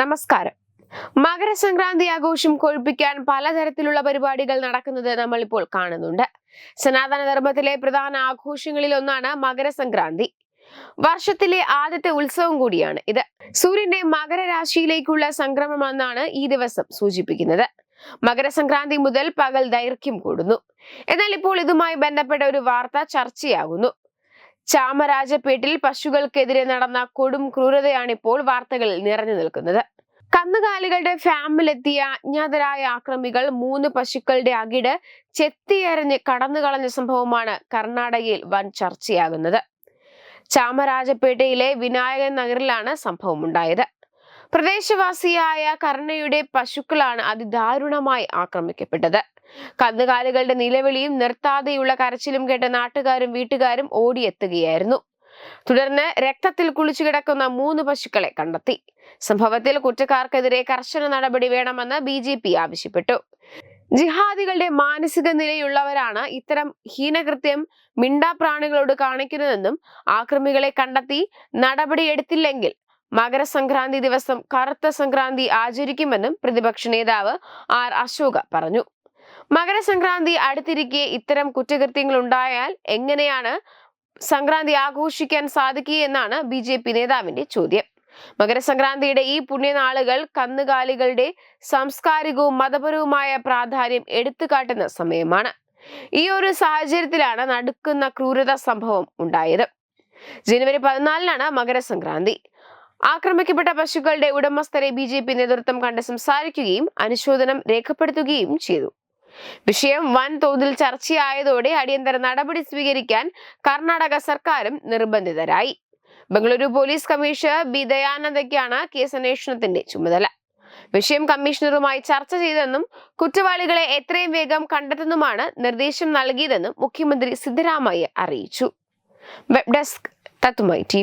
നമസ്കാരം. മകരസംക്രാന്തി ആഘോഷം കൊഴുപ്പിക്കാൻ പലതരത്തിലുള്ള പരിപാടികൾ നടക്കുന്നത് നമ്മൾ ഇപ്പോൾ കാണുന്നുണ്ട്. സനാതന ധർമ്മത്തിലെ പ്രധാന ആഘോഷങ്ങളിൽ ഒന്നാണ് മകരസംക്രാന്തി. വർഷത്തിലെ ആദ്യത്തെ ഉത്സവം കൂടിയാണ് ഇത്. സൂര്യന്റെ മകരരാശിയിലേക്കുള്ള സംക്രമമെന്നാണ് ഈ ദിവസം സൂചിപ്പിക്കുന്നത്. മകരസംക്രാന്തി മുതൽ പകൽ ദൈർഘ്യം കൂടുന്നു. എന്നാൽ ഇപ്പോൾ ഇതുമായി ബന്ധപ്പെട്ട ഒരു വാർത്ത ചർച്ചയാകുന്നു. ചാമരാജപേട്ടിൽ പശുക്കൾക്കെതിരെ നടന്ന കൊടും ക്രൂരതയാണിപ്പോൾ വാർത്തകളിൽ നിറഞ്ഞു നിൽക്കുന്നത്. കന്നുകാലികളുടെ ഫാമിലെത്തിയ അജ്ഞാതരായ ആക്രമികൾ മൂന്ന് പശുക്കളുടെ അകിട് ചെത്തിയരഞ്ഞ് കടന്നുകളഞ്ഞ സംഭവമാണ് കർണാടകയിൽ വൻ ചർച്ചയാകുന്നത്. ചാമരാജപേട്ടയിലെ വിനായകൻ നഗറിലാണ് സംഭവം ഉണ്ടായത് പ്രദേശവാസിയായ കർണയുടെ പശുക്കളാണ് അതിദാരുണമായി ആക്രമിക്കപ്പെട്ടത്. കന്നുകാലികളുടെ നിലവിളിയും നിർത്താതെയുള്ള കരച്ചിലും കേട്ട നാട്ടുകാരും വീട്ടുകാരും ഓടിയെത്തുകയായിരുന്നു. തുടർന്ന് രക്തത്തിൽ കുളിച്ചു കിടക്കുന്ന മൂന്ന് പശുക്കളെ കണ്ടെത്തി. സംഭവത്തിൽ കുറ്റക്കാർക്കെതിരെ കർശന നടപടി വേണമെന്ന് ബി ജെ പി ആവശ്യപ്പെട്ടു. ജിഹാദികളുടെ മാനസിക നിലയുള്ളവരാണ് ഇത്തരം ഹീനകൃത്യം മിണ്ടാപ്രാണികളോട് കാണിക്കുന്നതെന്നും ആക്രമികളെ കണ്ടെത്തി നടപടിയെടുത്തില്ലെങ്കിൽ മകരസംക്രാന്തി ദിവസം കറുത്ത സംക്രാന്തി ആചരിക്കുമെന്നും പ്രതിപക്ഷ നേതാവ് ആർ അശോക പറഞ്ഞു. മകരസംക്രാന്തി അടുത്തിരിക്കെ ഇത്തരം കുറ്റകൃത്യങ്ങൾ ഉണ്ടായാൽ എങ്ങനെയാണ് സംക്രാന്തി ആഘോഷിക്കാൻ സാധിക്കുക എന്നാണ് ബി ജെ പി നേതാവിന്റെ ചോദ്യം. മകരസംക്രാന്തിയുടെ ഈ പുണ്യനാളുകൾ കന്നുകാലികളുടെ സാംസ്കാരികവും മതപരവുമായ പ്രാധാന്യം എടുത്തുകാട്ടുന്ന സമയമാണ്. ഈ ഒരു സാഹചര്യത്തിലാണ് നടുക്കുന്ന ക്രൂരത സംഭവം ഉണ്ടായത്. ജനുവരി പതിനാലിനാണ് മകരസംക്രാന്തി. ആക്രമിക്കപ്പെട്ട പശുക്കളുടെ ഉടമസ്ഥരെ ബി ജെ പി നേതൃത്വം കണ്ട് സംസാരിക്കുകയും അനുശോചനം രേഖപ്പെടുത്തുകയും ചെയ്തു. വിഷയം വൻതോതിൽ ചർച്ചയായതോടെ അടിയന്തര നടപടി സ്വീകരിക്കാൻ കർണാടക സർക്കാരും നിർബന്ധിതരായി. ബംഗളൂരു പോലീസ് കമ്മീഷണർ ബി ദയാനന്ദയ്ക്കാണ് കേസ് അന്വേഷണത്തിന്റെ ചുമതല. വിഷയം കമ്മീഷണറുമായി ചർച്ച ചെയ്തെന്നും കുറ്റവാളികളെ എത്രയും വേഗം കണ്ടെത്തുന്നുമാണ് നിർദ്ദേശം നൽകിയതെന്നും മുഖ്യമന്ത്രി സിദ്ധരാമയ്യ അറിയിച്ചു. Web desk തത്തുമായി T